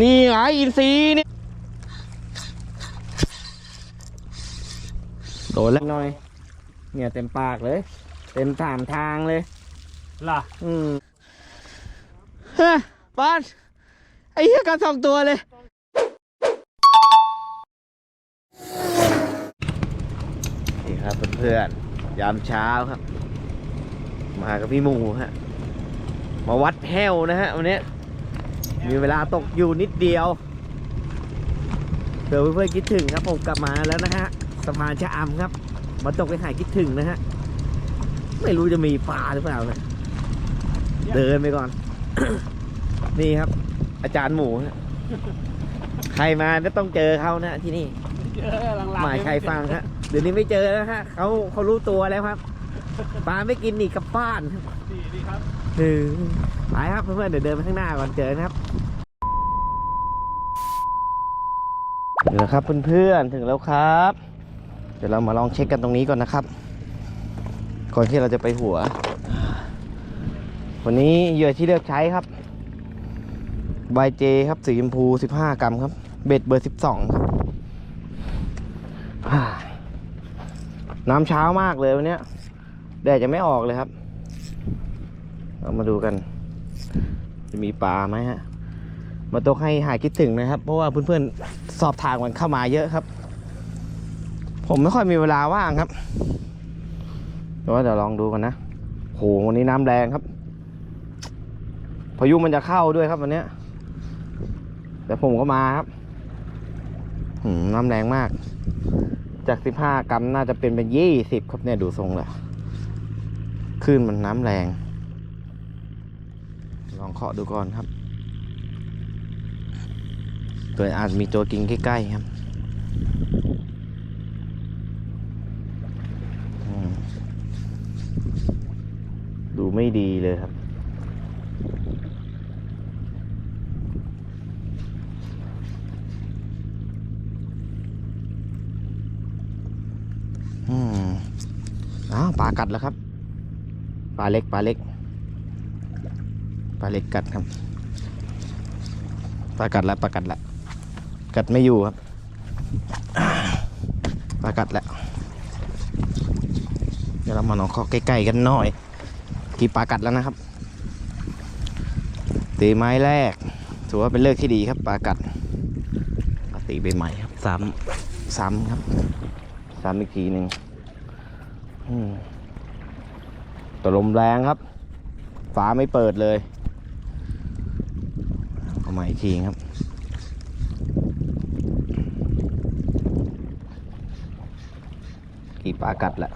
นี่ไงอินซีย์เนี่ยโดนแล้วหน่อยเนี่ยเต็มปากเลย เต็มสามทางเลยล่ะ อืมเฮ้ยปานไอ้เหี้ยกันสองตัวเลย นี่ครับเพื่อนๆยามเช้าครับ มากับพี่หมูฮะ มาวัดแห้วนะฮะวันนี้ มีเวลาตกอยู่นิดเดียวเดี๋ยวเพื่อนๆคิดถึงครับผมกลับมาแล้วนะฮะสะพานชะอำครับ มาตกไปหายคิดถึงนะฮะไม่รู้จะมีปลาหรือเปล่านะเดินไปก่อน นี่ครับ อาจารย์หมูฮะใครมาก็ต้องเจอเขานะที่นี่เยอะหลังๆหมายใครฟังฮะเดี๋ยวนี้ไม่เจอแล้วฮะเขาเขารู้ตัวแล้วครับปลาไม่กินอีกกลับบ้านดีดีครับเออไปครับเพื่อนๆเดี๋ยวเดินไปข้างหน้าก่อนเจอนะครับ ถึงแล้วครับเพื่อนๆถึงแล้วครับ เดี๋ยวเรามาลองเช็คกันตรงนี้ก่อนนะครับ ก่อนที่เราจะไปหัว วันนี้เหยื่อที่เลือกใช้ครับบายเจครับสีชมพู 15 กรัมครับ เบ็ดเบอร์ 12 ครับ น้ำเช้ามากเลยวันนี้แดดจะไม่ออกเลยครับ เรามาดูกัน จะมีปลาไหมฮะ มาตกให้หายคิดถึงนะครับ เพราะว่าเพื่อนๆสอบทางมันเข้ามาเยอะครับ ผมไม่ค่อยมีเวลาว่างครับแต่ว่าเดี๋ยวลองดูกันนะโหวันนี้น้ำแรงครับ พายุมันจะเข้าด้วยครับวันเนี้ยแต่ผมก็มาครับหืมน้ำแรงมาก จากสิบห้ากรัมน่าจะเป็นเป็นยี่สิบครับเนี่ยดูทรงแล้วคลื่นมันน้ำแรง ลองเคาะดูก่อนครับ ตัวอาจมีตัวกินใกล้ๆครับดูไม่ดีเลยครับ อืมอ้าวปลากัดแล้วครับ ปลาเล็ก ปลาเล็ก ปลาเล็กกัดครับ ปลากัดแล้วปลากัดแล้ว กัดไม่อยู่ครับปลากัดแล้วเดี๋ยวเรามาลองเคาะใกล้ๆกันหน่อยกี่ปลากัดแล้วนะครับตีไม้แรก ถือว่าเป็นเลิกที่ดีครับปลากัดตีใบใหม่ครับซ้ำซ้ำครับซ้ำอีกทีหนึ่งตลมแรงครับ ฟ้าไม่เปิดเลย เอาใหม่อีกทีครับ ปากัดแหละ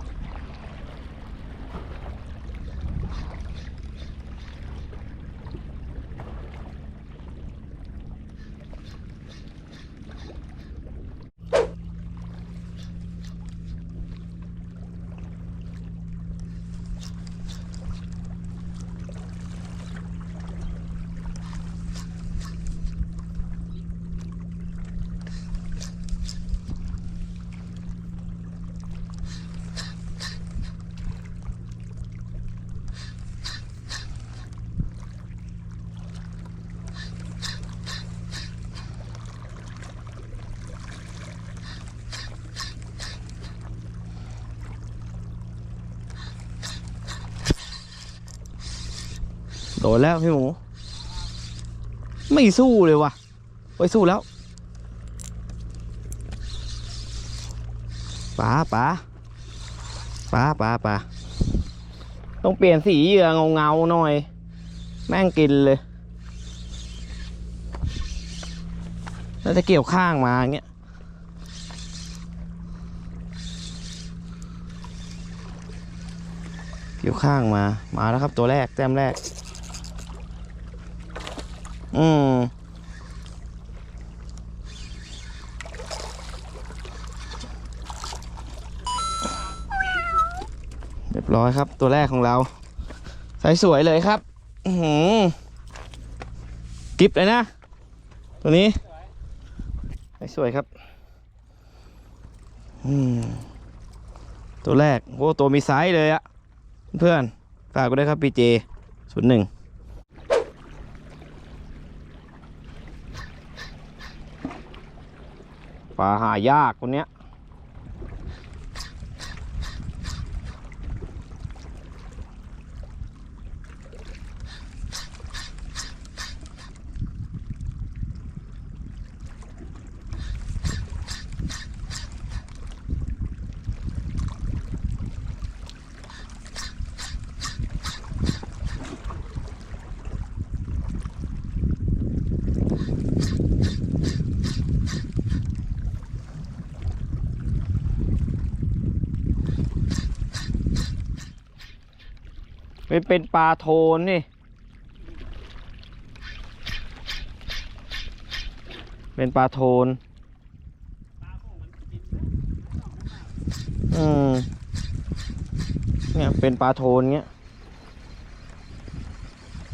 นแล้วพี่หมู ไม่สู้เลยวะไปสู้แล้วป๋าป๋าป๋าป๋าป๋าต้องเปลี่ยนสีเหยื่อเงาเงาหน่อย แม่งกินเลยแล้วจะเกี่ยวข้างมาอย่างเงี้ยเกี่ยวข้างมา มาแล้วครับตัวแรกแต้มแรก อืมเรียบร้อยครับ ตัวแรกของเราใสสวยเลยครับหือกิฟเลยนะ ตัวนี้ใสสวยครับ อืมตัวแรกโอ้ตัวมีไซส์เลยอะเพื่อนฝากไว้ด้วยครับพีเจศูนย์หนึ่ง ปลาหายากคนเนี้ย เป็นเป็นปลาโทนนี่ เป็นปลาโทน อืม เนี่ยเป็นปลาโทนเงี้ย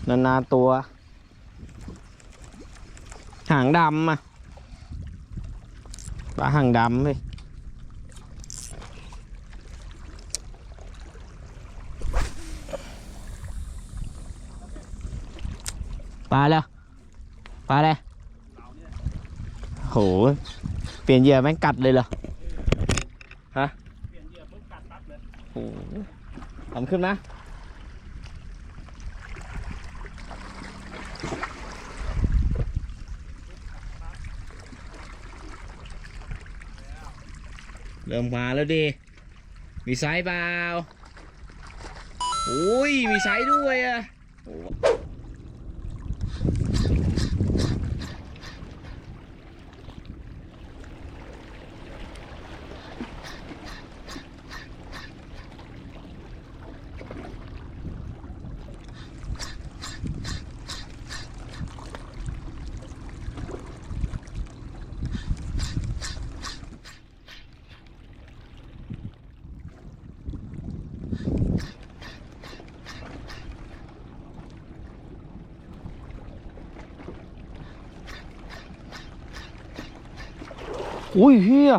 นานๆตัว หางดำอะ ปลาหางดำเลย ปลาแล้ว ปลาอะไรโห เปลี่ยนเหยื่อแม่งกัดเลยเหรอ ฮะเปลี่ยนเหยื่อปุ๊บกัดปั๊บเลยโหทำขึ้นนะ เริ่มมาแล้วดิ มีไซส์เปล่าโอ้ย มีไซส์ด้วยอะ อ้อุ้ยเฮีย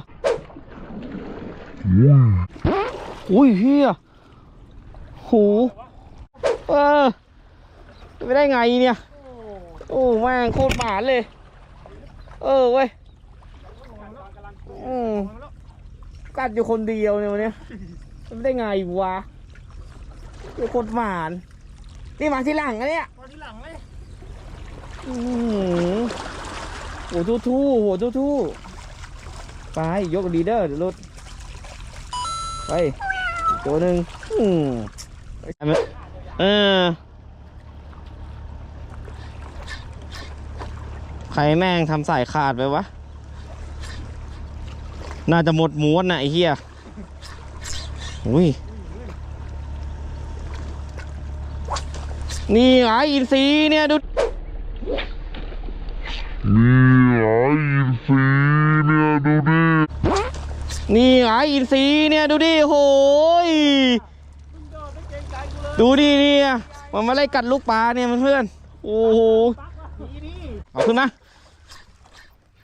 อุ้ยเฮียโหเออไปได้ไงเนี่ย โอ้แม่งโคตรหมานเลย เออเว้ยอืมกัดอยู่คนเดียวเนี่ยวันเนี้ยมันได้ไงวะอยู่โคตรหมาน นี่มาที่หลังอะเนี่ยตอนที่หลังเลยอืมโหัวทู่ทู่ๆหัวทู่ทู่ๆ ไปยกดีเดอร์เดี๋ยวรถไปตัวหนึ่งอืมเออใครแม่งทำสายขาดไปวะ น่าจะหมดม้วนนะไอ้เหี้ยอุ้ย นี่ไงอินซีเนี่ยดูนี่ไอ้สีเนี่ยดูดิ นี่ไงอินซีย์เนี่ยดูดิโหยมึงโดนไม่เกรงใจกูเลยดูดิเนี่ยมันมาไล่กัดลูกปลาเนี่ยมันเพื่อนโอ้โหปักวะดีดิเอาขึ้นมา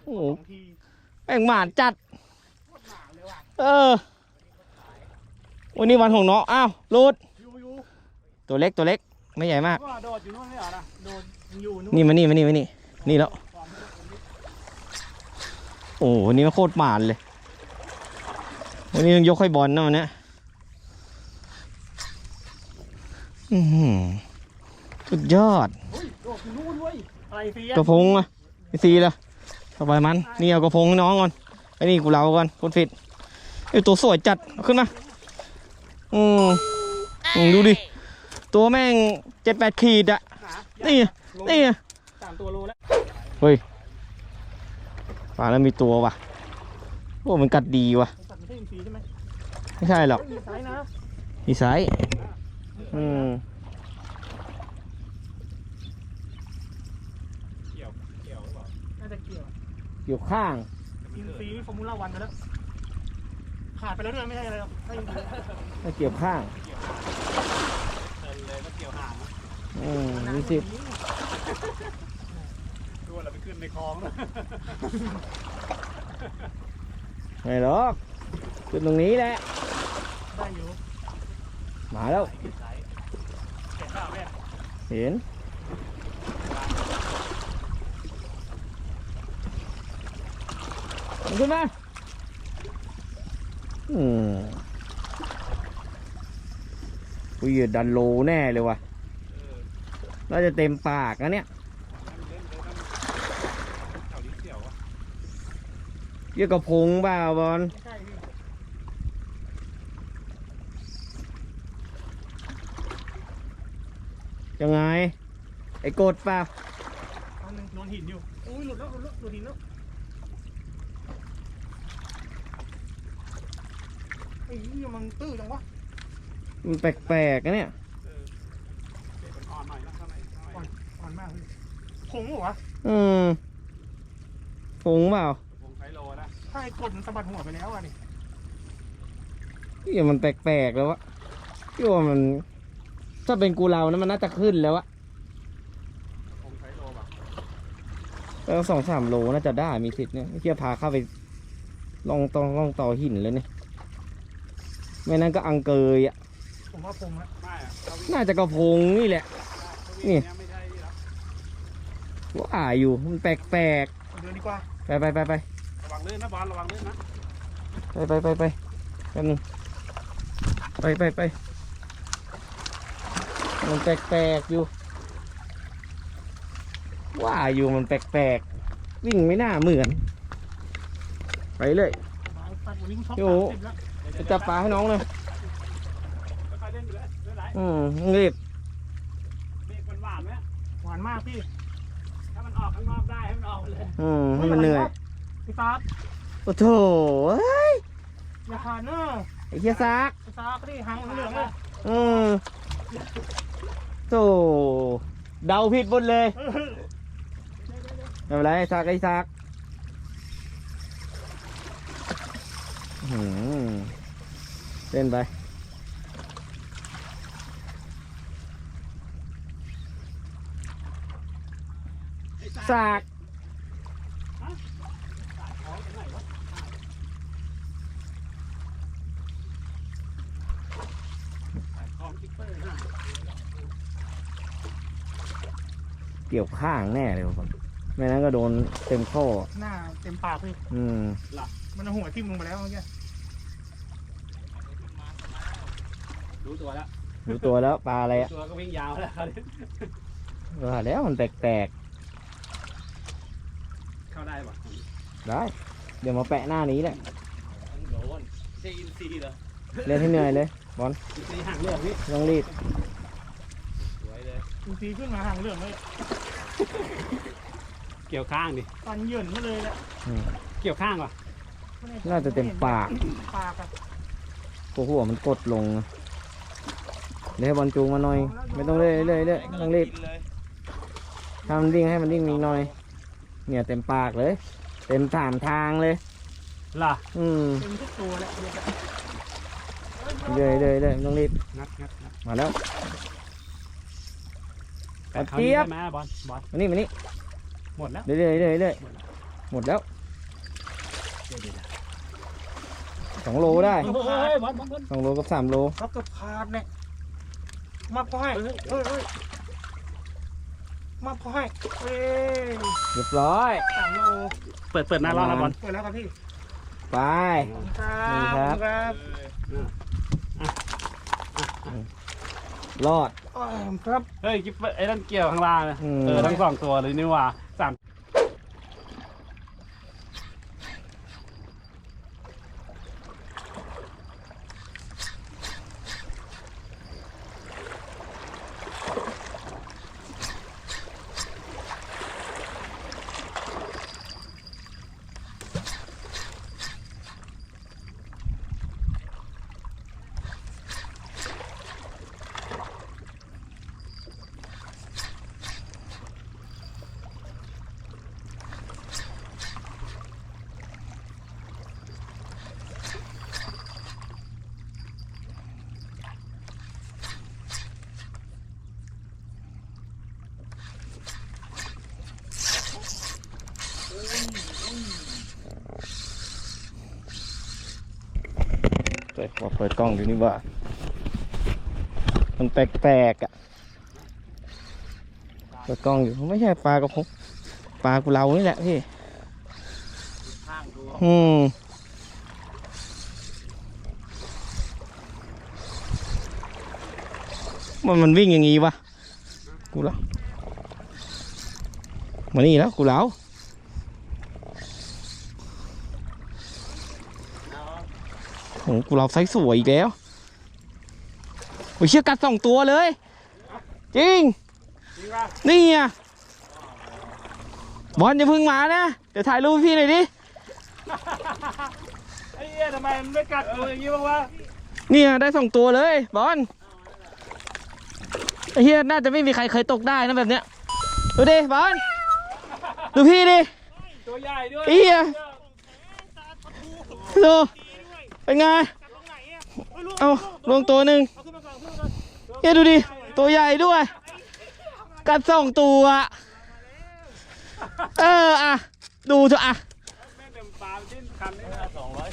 โอ้โหสองทีแม่งหมานจัดโคตรหนาเลยว่ะเออวันนี้วันของน้องอ้าวรูดอยู่อยู่ตัวเล็กตัวเล็กไม่ใหญ่มากว่าโดดอยู่นู่นไม่เหรอนะโดดอยู่นู่นนี่มานี่มานี่มานี่นี่แล้วโอ้โหวันนี้มันโคตรหมานเลย วันนี้ต้องยกให้บอลนะวันเนี้ยอือหือสุดยอดเฮ้ยโดดอยู่นู่นเว้ยอะไรเสียกระพงอะไอซีละสบายมัน นี่เอากระพงให้น้องก่อนไอ้นี่กูเราก่อนคนฟิตไอตัวสวยจัดเอาขึ้นมาอืมอืมดูดิ ตัวแม่งเจ็ดแปดขีดอะหนานี่โลนี่สามตัวโลแล้ว เฮ้ยปลาแล้วมีตัวว่ะโอ้มันกัดดีว่ะมัน สัตว์ไม่ใช่อินทรีย์ใช่ไหมไม่ใช่หรอกเฮ้ยมีไซส์นะมีไซส์อืมเกี่ยวเกี่ยวหรือเปล่าน่าจะเกี่ยวอยู่ข้างอินทรีย์ฟอร์มูล่าวันไปแล้วขาดไปแล้วด้วยไม่ใช่อะไรหรอกถ้าอินทรีย์ไม่เกี่ยวข้างเดินเลยก็เกี่ยวหางอืมมีสิทธิ์ดูว่าเราไปขึ้นในคลองนะไม่หรอก ขึ้นตรงนี้แหละได้อยู่มาแล้ว เห็นเปล่าแม่เห็นเอาขึ้นมา อืมอุ้ยดันโลแน่เลยว่ะ น่าจะเต็มปากนะเนี่ยเยี่ยกระพงเปล่าบอล ไม่ใช่พี่ ยังไง ไอ้กดเปล่าอันหนึงโดนหินอยู่อุ้ยหลุดแล้วหลุดแล้วหลุดหินแล้วไอ้ยี่มันตื้อจังวะมันแปลกๆนะเนี่ยอ่อนอ่อนมากพี่ผงเหรอวะอืมพงเปล่าถ้าไอ้กดมันสะบัดหัวไปแล้วอะนี่เยี่ยมันแปลกๆแล้ววะพี่ว่ามัน ถ้าเป็นกูเรานะมันน่าจะขึ้นแล้วอะแล้วสองสามโลน่าจะได้มีสิทธิ์เนี่ยเที่ยพาเข้าไปลองตองลองต่อหินเลยเนี่ยไม่นั้นก็อังเกยอะผมว่าผงละน่าจะกระพงนี่แหละนี่ว่าอยู่มันแปลกเดินดีกว่า ๆไปไปไปไประวังลื่นนะบอลระวังลื่นนะไปไปไปไปแป๊บนึงไปไปไป มันแปลกๆอยู่ ว่าอยู่มันแปลกๆ วิ่งไม่น่าเหมือน ไปเลยโอ้สามสิบแล้วจะจับปลาให้น้องเลยอยๆเล่นไปเลยเล่นไหลอืมรีบหวานไหมหวานมากพี่ ถ้ามันออกข้างนอกได้ให้มันออกเลย อืมให้มันเหนื่อยพี่ตาร์ทโอ้โถอ้ยอย่าขาดเนอะไอ้เหี้ยซักพี่ตาร์ทดิหางเหลืองเลยอืม โถเดาผิดหมดเลยไม่เป็นไรซักไอ้ซักหือเล่นไปสาก ของคิปเปอร์นะ เกี่ยวข้างแน่เลยผมไม่นั้นก็โดนเต็มข้อ หน้าเต็มปากพี่อืม มันเอาหัวทิ่มลงไปแล้วเมื่อกี้รู้ตัวแล้วรู้ตัวแล้วปลาอะไรอะตัวก็วิ่งยาวแล้วคราวนี้ว่าแล้วมันแปลกเข้าได้ปะๆได้ เดี๋ยวมาแปะหน้านี้แหละต้องโดนใช่อินซีเหรอเล่นให้เหนื่อยเลยบอลอินซีห่างเรื่องพี่ต้องรีบสวยเลย ดูสีขึ้นมาหางเหลืองเลย เกี่ยวข้างดิ ฟันเหยินมาเลยแหละอืม เกี่ยวข้างวะน่าจะเต็มปาก ปากอะโอ้โหมันกดลงนะเดี๋ยวให้บอลจูงมาหน่อย ไม่ต้องเรื่อยๆเรื่อยๆเรื่อยๆต้องรีบทำมันดิ้งให้มันดิ้งอีกหน่อย เนี่ยเต็มปากเลย เต็มสามทางเลย ล่ะอืมเต็มทุกตัวแหละเรื่อยๆเรื่อยๆเรื่อยๆไม่ต้องรีบ งัดงัดงัดมาแล้ว แป๊บคราวนี้เจี๊ยบได้ไหมบอลบอลมานี่มานี่หมดแล้วเรื่อยๆเรื่อยๆเรื่อยๆหมดแล้วสองโลได้เฮ้ยบอลบอลบอลสองโลกับสามโลรับกับขาดเนี่ยมาพอให้เฮ้ยเฮ้ยมาพอให้เฮ้ยเรียบร้อยสามโลเปิดเปิดหน้ารอบนะบอลเปิดแล้วครับพี่ไปครับนี่ครับครับรอดอ่า ครับ เฮ้ยกิ๊บไอ้นั่นเกี่ยวข้างล่างนะอืม เออทั้งสองตัวเลยนี่หว่าสาม ว่าเปิดกล้องดูนี่ว่า มันแปลกๆอะ เปิดกล้องอยู่ ไม่ใช่ปลากระพงปลากูเรานี่แหละพี่อืมมันมันวิ่งอย่างงี้วะ กูแล้วมานี่แล้วกูแล้ว โอ้โหกูเราไซส์สวยอีกแล้วโอ้ยเชี่ยกัดสองตัวเลย จริงจริงป่ะนี่อะบอลอย่าเพึ่งมานะ เดี๋ยวถ่ายรูปให้พี่หน่อยดิ ไอ้เหี้ยทำไมมันไม่กัดตัวอย่างงี้บ้างวะเนี่ยได้สองตัวเลยบอลไอ้เฮียน่าจะไม่มีใครเคยตกได้นะแบบเนี้ย ดูดิบอลดูพี่ดิ ตัวใหญ่ด้วยเอียดู เป็นไง เอาลงตัวหนึ่งเฮียดูดิ ตัวใหญ่ด้วย กัดสองตัวเอออะ ดูเถอะอะแม่งเต็มปลาองร้อย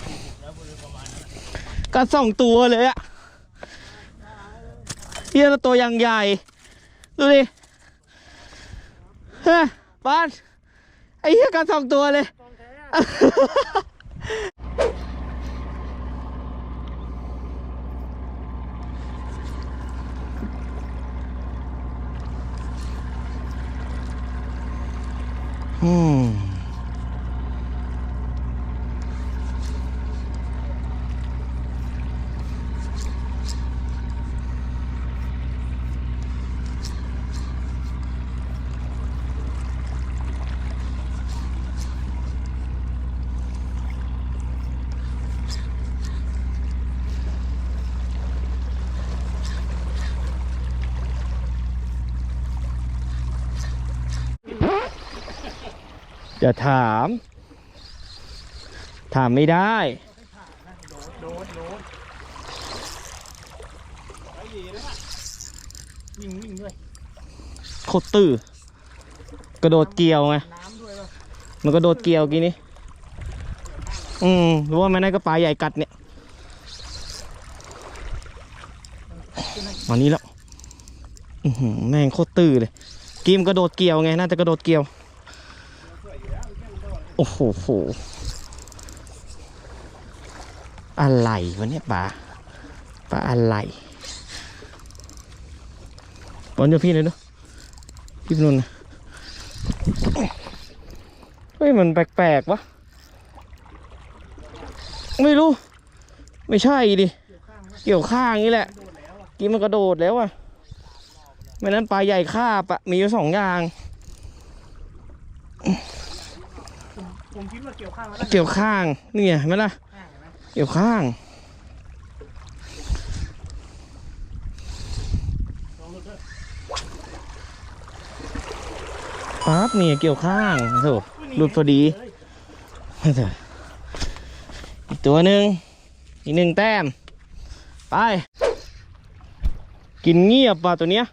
กัดสองตัวเลยอะเฮียตัวยังใหญ่ ดูดิเฮ้ยบ้าน ไอ้เฮียกัดสองตัวเลย 嗯。 อืมจะถาม ถามไม่ได้โดนโดนไอ้หยีนะวิ่งวิ่งด้วยโคตรตื้อกระโดดเกี่ยวไงมันกระโดดเกี่ยวกี้นี้อืมรู้ว่ามันน่าก็ปลาใหญ่กัดเนี่ยมานี้แล้วแม่งโคตรตื้อเลยกีมกระโดดเกี่ยวไงน่าจะกระโดดเกี่ยว โอ้โหโหอะไรวะเนี่ยปลาปลาอะไรบอลเดี๋ยวพี่เลยเนาะพี่นุนนเฮ้ยมันแปลกๆวะไม่รู้ ไม่ใช่ดิเกี่ยวข้างนี่แหละ กินมันกระโดดแล้วอะไม่นั้นปลาใหญ่คาบอะมีอยู่สองอย่าง ผมคิดว่าเกี่ยวข้างแล้วเกี่ยวข้างนี่ไงเห็นไหมล่ะข้างเห็นไหมเกี่ยวข้างลองดูด้วยปั๊บนี่เกี่ยวข้างโถหลุดพอดีเฮ้ยเถอะอีกตัวหนึ่งอีกหนึ่งแต้ม ไป กินเงียบว่ะตัวเนี้ย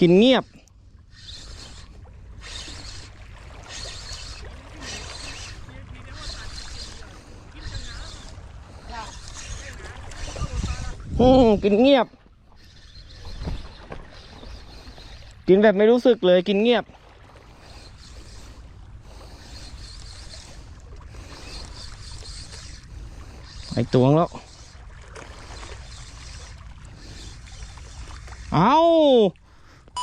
กินเงียบ อืมกินเงียบ กินแบบไม่รู้สึกเลยกินเงียบ ไอตวงแล้ว เอา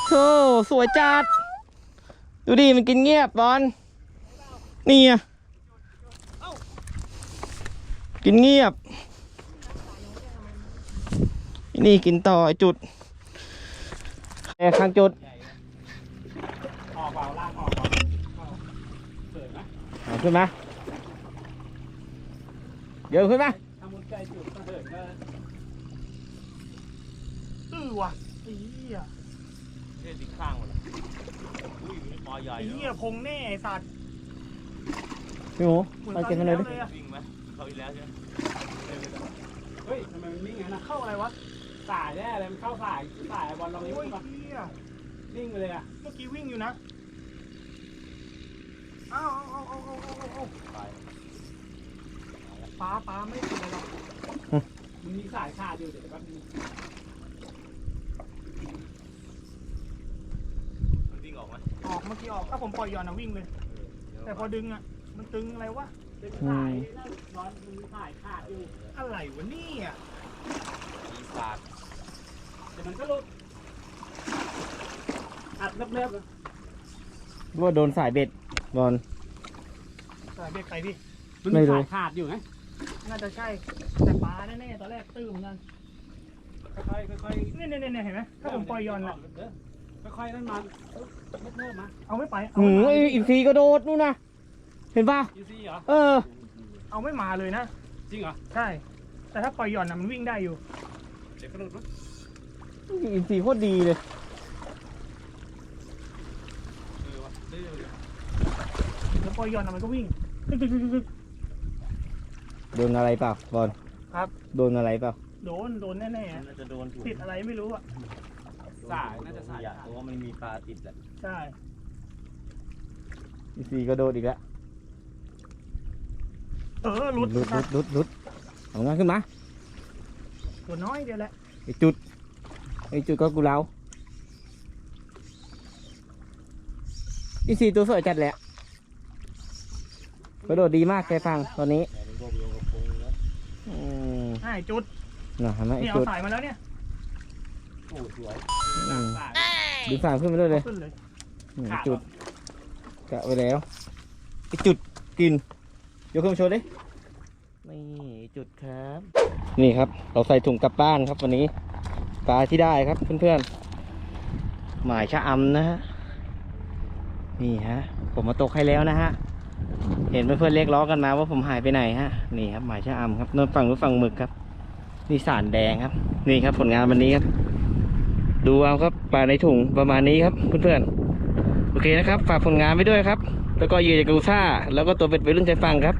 โธ่สวยจัด ดูดิมันกินเงียบบอลนี่ไงกินเงียบ นี่กินต่อไอจุดแอร์ข้างจุดออกเปล่าลากออกเปล่าเกิดไหมเอาขึ้นมาเดี๋ยวขึ้นมาถ้ามุดใกล้จุดก็เหินก็ตื้อว่ะไอ้เหี้ยเล่นอีกข้างหมดเลยอุ้ยมีปลาใหญ่ไอ้แล้วเหี้ยพงแน่ไอ้สัตว์พี่หมูไปเก็บมาเลยดิหมือตอนที่แวอะวิ่งไหมเขาอีกแล้วใช่ไหมเฮ้ยทำไมมันนิ่งงั้นนะเข้าอะไรวะ สายแน่เลยมันเข้าสายสายบอลลองนิ้วโอ้ยป่ะเหี้ยนิ่งไปเลยอะเมื่อกี้วิ่งอยู่นะอ้าวเอาเอาเอาเอาเอาเอาปลาปลาไม่เป็นไรหรอกมันมีสายขาดอยู่เดี๋ยวแป๊บนึงมันวิ่งออกไหมออกเมื่อกี้ออกถ้าผมปล่อยหย่อนนะวิ่งเลย แต่พอดึงอะ มันตึงอะไรวะเป็นสายนั่นบอลมันมีสายขาดอยู่อะไรวะเนี่ย ปีศาจ เดี๋ยวมันก็หลุดอัดเนิบๆเลยว่าโดนสายเบ็ดบอล สายเบ็ดใครพี่ มันไม่มีรู้ สายขาดอยู่ไงน่าจะใช่แต่ปลาแน่ๆตอนแรกตื้อเหมือนกันค่อยๆค่อยเนี่ยเนี่ยเนี่ยเห็นไหมๆถ้าผมปล่อยหย่อนอะเออค่อยๆนั่นมาเนิบๆมาเอาไม่ไปเอาหืไม่มมาไอ้อินทรีก็โดดนู่นนะเห็นปะอีซี่เหรอ เออ เอาไม่มาเลยนะจริงเหรอ ใช่ แต่ถ้าปล่อยหย่อนนะมันวิ่งได้อยู่ เดี๋ยวกระโดดมั้ย อินทรีโคตรดีเลยเออวะดื้อเลยแล้วปล่อยหย่อนนะมันก็วิ่งตึ๊กตึ๊กตึ๊กตึ๊ก โดนอะไรเปล่าบอลครับ โดนอะไรเปล่าโดน โดนแน่ๆอะน่าจะโดนถูกติดอะไรไม่รู้อะ สายน่าจะสายอยากเพราะว่ามันมีปลาติดแหละใช่ อินทรีก็โดดอีกแล้วเออหลุดลุดลุดลุดลุดเอางานขึ้นมา ตัวน้อยเดียวแหละไอ้จุด ไอ้จุดก็กูเล้าอินทรีตัวสวยจัดแหละกระโดดดีมากแค่ฟังตอนนี้แต่มันก็เบียงกับพงแล้วอืมใช่จุดน่ะเห็นไหมไอ้นี่เอาจุดสายมาแล้วเนี่ยโอ้สวยอืมสายดึงสามขึ้นไปด้วยเลยขึ้นเลย อืมขาดจุดกะไว้แล้วไอ้จุดกินยกขึ้นมาโชว์ดินี่จุดครับ นี่ครับ เราใส่ถุงกลับบ้านครับวันนี้ ปลาที่ได้ครับเพื่อนๆ หมายชะอำนะฮะ นี่ฮะ ผมมาตกให้แล้วนะฮะ เห็นเพื่อนๆเรียกร้องกันมาว่าผมหายไปไหนฮะ นี่ครับหมายชะอำครับนนฝั่งนู้นฝั่งหมึกครับ นี่สารแดงครับ นี่ครับผลงานวันนี้ครับ ดูเอาครับปลาในถุงประมาณนี้ครับเพื่อนๆ โอเคนะครับ ฝากผลงานไว้ด้วยครับ แล้วก็เหยื่อจากกูซ่า แล้วก็ตัวเป็ดไปรุ่นใจฟังครับ